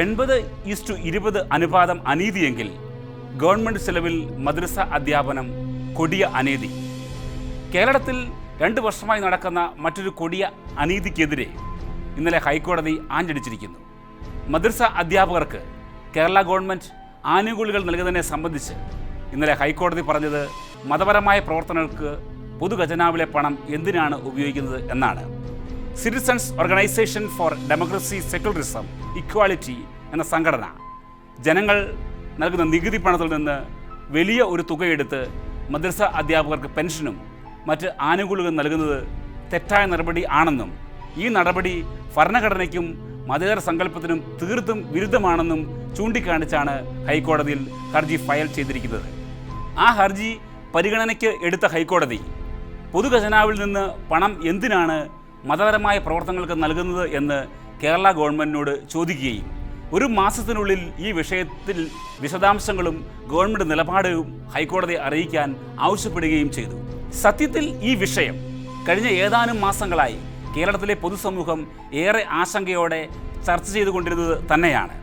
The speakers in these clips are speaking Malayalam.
എൺപത് ഈസ്റ്റു ഇരുപത് അനുപാതം അനീതിയെങ്കിൽ ഗവൺമെന്റ് ചെലവിൽ മദ്രസ അധ്യാപനം കൊടിയ അനീതി. കേരളത്തിൽ രണ്ട് വർഷമായി നടക്കുന്ന മറ്റൊരു കൊടിയ അനീതിക്കെതിരെ ഇന്നലെ ഹൈക്കോടതി ആഞ്ഞടിച്ചിരിക്കുന്നു. മദ്രസ അധ്യാപകർക്ക് കേരള ഗവൺമെന്റ് ആനുകൂല്യങ്ങൾ നൽകുന്നതിനെ സംബന്ധിച്ച് ഇന്നലെ ഹൈക്കോടതി പറഞ്ഞത് മതപരമായ പ്രവർത്തനങ്ങൾക്ക് പൊതുഖജനാവിലെ പണം എന്തിനാണ് ഉപയോഗിക്കുന്നത് എന്നാണ്. Citizens organisation for democracy secularism equality എന്ന സംഘടന. ജനങ്ങൾ നൽകുന്ന നികുതി പണത്തിൽ നിന്ന് വലിയ ഒരു തുകയെടുത്ത് മദ്രസ അധ്യാപകർക്ക് പെൻഷനും മറ്റ് ആനുകൂല്യങ്ങളും നൽകുന്നത് തെറ്റായ നടപടി ആണെന്നും ഈ നടപടി ഭരണഘടനയ്ക്കും മതേതര സങ്കല്പത്തിനും തീർത്തും വിരുദ്ധമാണെന്നും ചൂണ്ടിക്കാണിച്ചാണ് ഹൈക്കോടതിയിൽ ഹർജി ഫയൽ ചെയ്തിരിക്കുന്നത്. ആ ഹർജി പരിഗണനയ്ക്ക് എടുത്ത ഹൈക്കോടതി പൊതുഖജനാവിൽ നിന്ന് പണം എന്തിനാണ് മതപരമായ പ്രവർത്തനങ്ങൾക്ക് നൽകുന്നത് എന്ന് കേരള ഗവൺമെന്റിനോട് ചോദിക്കുകയും ഒരു മാസത്തിനുള്ളിൽ ഈ വിഷയത്തിൽ വിശദാംശങ്ങളും ഗവൺമെന്റ് നിലപാടും ഹൈക്കോടതിയെ അറിയിക്കാൻ ആവശ്യപ്പെടുകയും ചെയ്തു. സത്യത്തിൽ ഈ വിഷയം കഴിഞ്ഞ ഏതാനും മാസങ്ങളായി കേരളത്തിലെ പൊതുസമൂഹം ഏറെ ആശങ്കയോടെ ചർച്ച ചെയ്തുകൊണ്ടിരുന്നത് തന്നെയാണ്.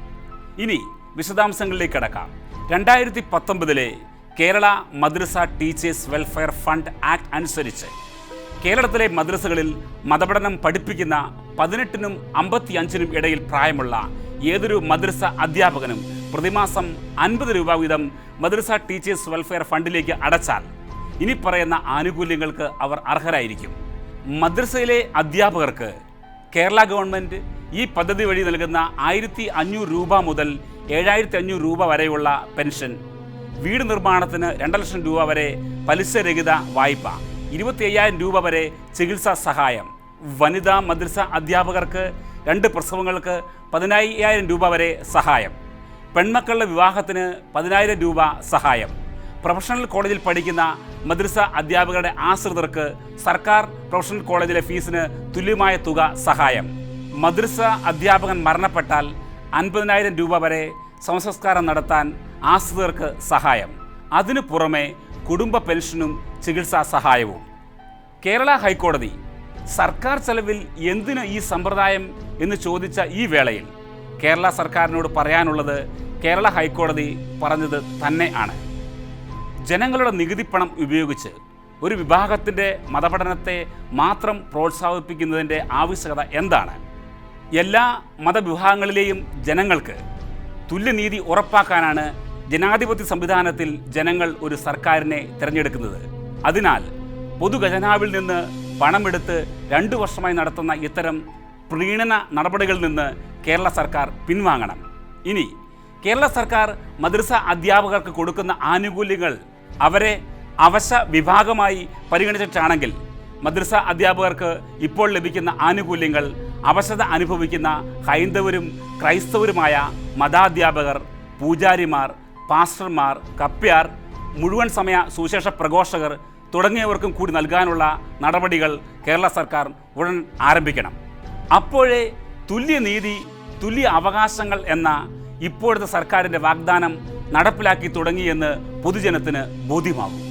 ഇനി വിശദാംശങ്ങളിലേക്ക് കടക്കാം. രണ്ടായിരത്തി പത്തൊമ്പതിലെ കേരള മദ്രസ ടീച്ചേഴ്സ് വെൽഫെയർ ഫണ്ട് ആക്ട് അനുസരിച്ച് കേരളത്തിലെ മദ്രസകളിൽ മതപഠനം പഠിപ്പിക്കുന്ന പതിനെട്ടിനും അമ്പത്തിയഞ്ചിനും ഇടയിൽ പ്രായമുള്ള ഏതൊരു മദ്രസ അധ്യാപകനും പ്രതിമാസം അൻപത് രൂപ വീതം മദ്രസ ടീച്ചേഴ്സ് വെൽഫെയർ ഫണ്ടിലേക്ക് അടച്ചാൽ ഇനി പറയുന്ന ആനുകൂല്യങ്ങൾക്ക് അവർ അർഹരായിരിക്കും. മദ്രസയിലെ അധ്യാപകർക്ക് കേരള ഗവൺമെന്റ് ഈ പദ്ധതി വഴി നൽകുന്ന ആയിരത്തി അഞ്ഞൂറ് രൂപ മുതൽ ഏഴായിരത്തി അഞ്ഞൂറ് രൂപ വരെയുള്ള പെൻഷൻ വീട് നിർമ്മാണത്തിന് രണ്ട് ലക്ഷം രൂപ വരെ പലിശരഹിത വായ്പ ഇരുപത്തി അയ്യായിരം രൂപ വരെ ചികിത്സാ സഹായം വനിതാ മദ്രസ അധ്യാപകർക്ക് രണ്ട് പ്രസവങ്ങൾക്ക് പതിനായിരം രൂപ വരെ സഹായം. പെൺമക്കളുടെ വിവാഹത്തിന് പതിനായിരം രൂപ സഹായം. പ്രൊഫഷണൽ കോളേജിൽ പഠിക്കുന്ന മദ്രസ അധ്യാപകരുടെ ആശ്രിതർക്ക് സർക്കാർ പ്രൊഫഷണൽ കോളേജിലെ ഫീസിന് തുല്യമായ തുക സഹായം. മദ്രസ അധ്യാപകൻ മരണപ്പെട്ടാൽ അൻപതിനായിരം രൂപ വരെ സംസ്കാരം നടത്താൻ ആശ്രിതർക്ക് സഹായം. അതിനു പുറമെ കുടുംബ പെൻഷനും ചികിത്സാ സഹായവും. കേരള ഹൈക്കോടതി സർക്കാർ ചെലവിൽ എന്തിന് ഈ സമ്പ്രദായം എന്ന് ചോദിച്ച ഈ വേളയിൽ കേരള സർക്കാരിനോട് പറയാനുള്ളത് കേരള ഹൈക്കോടതി പറഞ്ഞത് തന്നെ ആണ്. ജനങ്ങളുടെ നികുതിപ്പണം ഉപയോഗിച്ച് ഒരു വിഭാഗത്തിന്റെ മതപഠനത്തെ മാത്രം പ്രോത്സാഹിപ്പിക്കുന്നതിന്റെ ആവശ്യകത എന്താണ്? എല്ലാ മതവിഭാഗങ്ങളിലെയും ജനങ്ങൾക്ക് തുല്യനീതി ഉറപ്പാക്കാനാണ് ജനാധിപത്യ സംവിധാനത്തിൽ ജനങ്ങൾ ഒരു സർക്കാരിനെ തിരഞ്ഞെടുക്കുന്നത്. അതിനാൽ പൊതുഖജനാവിൽ നിന്ന് പണമെടുത്ത് രണ്ടു വർഷമായി നടത്തുന്ന ഇത്തരം പ്രീണന നടപടികളിൽ നിന്ന് കേരള സർക്കാർ പിൻവാങ്ങണം. ഇനി കേരള സർക്കാർ മദ്രസ അധ്യാപകർക്ക് കൊടുക്കുന്ന ആനുകൂല്യങ്ങൾ അവരെ അവശ വിഭാഗമായി പരിഗണിച്ചിട്ടാണെങ്കിൽ മദ്രസ അധ്യാപകർക്ക് ഇപ്പോൾ ലഭിക്കുന്ന ആനുകൂല്യങ്ങൾ അവശത അനുഭവിക്കുന്ന ഹൈന്ദവരും ക്രൈസ്തവരുമായ മതാധ്യാപകർ പൂജാരിമാർ പാസ്റ്റർമാർ കപ്പ്യാർ മുഴുവൻ സമയ സുവിശേഷ പ്രഘോഷകർ തുടങ്ങിയവർക്കും കൂടി നൽകാനുള്ള നടപടികൾ കേരള സർക്കാർ ഉടൻ ആരംഭിക്കണം. അപ്പോഴേ തുല്യനീതി തുല്യ അവകാശങ്ങൾ എന്ന ഇപ്പോഴത്തെ സർക്കാരിന്റെ വാഗ്ദാനം നടപ്പിലാക്കി തുടങ്ങിയെന്ന് പൊതുജനത്തിന് ബോധ്യമാകും.